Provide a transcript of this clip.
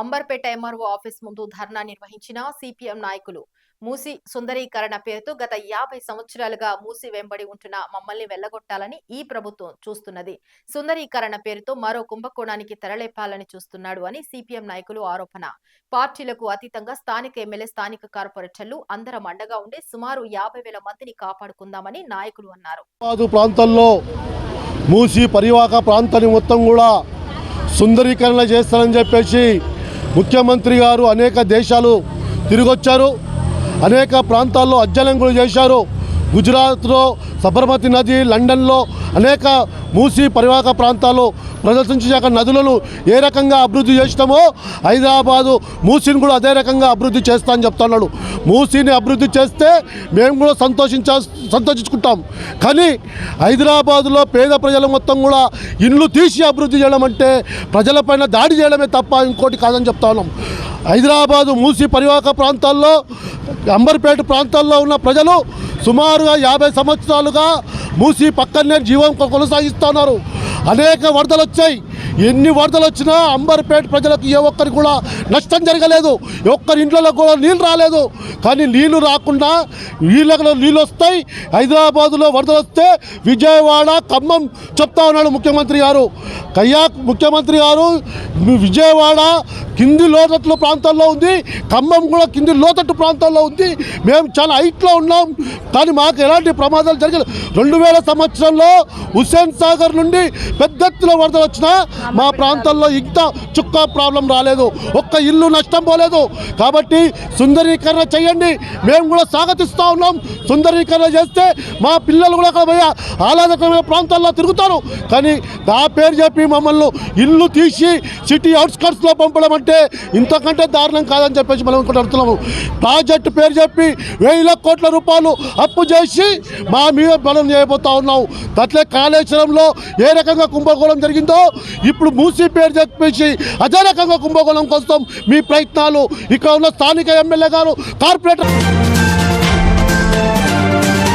Amberpet MRO office ముందు ధర్నా నిర్వహించిన CPM నాయకులు. మూసి సుందరీకరణ పేరుతో గత యాభై సంవత్సరాలుగా మూసి వెంబడి ఉంటున్న మమ్మల్ని వెళ్ళగొట్టాలని ఈ ప్రభుత్వం చూస్తున్నది. సుందరీకరణ పేరుతో మరో కుంభకోణానికి తెరలేపాలని చూస్తున్నాడు అని సిపిఎం నాయకులు ఆరోపణ. పార్టీలకు అతీతంగా స్థానిక ఎమ్మెల్యే స్థానిక కార్పొరేటర్లు అందరం అండగా ఉండి సుమారు యాభై వేల మందిని కాపాడుకుందామని నాయకులు అన్నారు. ప్రాంతంలో మూసి పరివాహక ప్రాంతాన్ని మొత్తం కూడా సుందరీకరణ చేస్తానని చెప్పేసి ముఖ్యమంత్రి గారు అనేక దేశాలు తిరిగొచ్చారు. అనేక ప్రాంతాల్లో అధ్యయనం చేశారు. గుజరాత్లో సబర్మతి నది లండన్లో అనేక మూసీ పరివాహక ప్రాంతాలు ప్రదర్శించాక నదులను ఏ రకంగా అభివృద్ధి చేసినామో హైదరాబాదు మూసీని కూడా అదే రకంగా అభివృద్ధి చేస్తా అని చెప్తున్నాడు. మూసీని అభివృద్ధి చేస్తే మేము కూడా సంతోషించా సంతోషించుకుంటాం. కానీ హైదరాబాదులో పేద ప్రజలు మొత్తం కూడా ఇండ్లు తీసి అభివృద్ధి చేయడం అంటే ప్రజలపైన దాడి చేయడమే తప్ప ఇంకోటి కాదని చెప్తా ఉన్నాం హైదరాబాదు మూసీ పరివాహక ప్రాంతాల్లో అంబర్పేట ప్రాంతాల్లో ఉన్న ప్రజలు సుమారుగా యాభై సంవత్సరాలుగా మూసి పక్కనే జీవం కొనసాగిస్తున్నారు. అనేక వరదలు వచ్చాయి. ఎన్ని వరదలు వచ్చినా అంబర్పేట ప్రజలకు ఏ ఒక్కరికి కూడా నష్టం జరగలేదు. ఒక్కరి ఇంట్లో కూడా నీళ్ళు రాలేదు. కానీ నీళ్ళు రాకుండా నీళ్ళలో నీళ్ళు వస్తాయి. హైదరాబాదులో వరదలు వస్తే విజయవాడ ఖమ్మం చెప్తా ఉన్నాడు ముఖ్యమంత్రి గారు. కయ్యా ముఖ్యమంత్రి గారు విజయవాడ కింది లోతట్టు ప్రాంతాల్లో ఉంది. ఖమ్మం కూడా కింది లోతట్టు ప్రాంతాల్లో ఉంది. మేము చాలా హైట్లో ఉన్నాం. కానీ మాకు ఎలాంటి ప్రమాదాలు జరగలేదు. రెండు వేల సంవత్సరంలో హుస్సేన్ సాగర్ నుండి పెద్ద ఎత్తున వరదలు వచ్చినా మా ప్రాంతంలో ఇంత చుక్క ప్రాబ్లం రాలేదు. ఒక్క ఇల్లు నష్టం పోలేదు. కాబట్టి సుందరీకరణ చేయండి. మేము కూడా స్వాగతిస్తూ ఉన్నాం. సుందరీకరణ చేస్తే మా పిల్లలు కూడా అక్కడ పోయి ఆహ్లాదకరమైన ప్రాంతాల్లో తిరుగుతారు. కానీ నా పేరు చెప్పి మమ్మల్ని ఇల్లు తీసి సిటీ అవుట్స్కట్స్లో పంపడం అంటే ఇంతకంటే దారుణం కాదని చెప్పేసి మనం ఇక్కడ అడుగుతున్నాము. ప్రాజెక్టు పేరు చెప్పి వేల కోట్ల రూపాయలు అప్పు చేసి మా మీద బలం చేయబోతా ఉన్నాం. అట్లే కాళేశ్వరంలో ఏ రకంగా కుంభకోణం జరిగిందో ఇప్పుడు మూసీ పేరు చెప్పేసి అజానకంగా రకంగా కుంభకోణం కోసం మీ ప్రయత్నాలు. ఇక్కడ ఉన్న స్థానిక ఎమ్మెల్యే గారు కార్పొరేటర్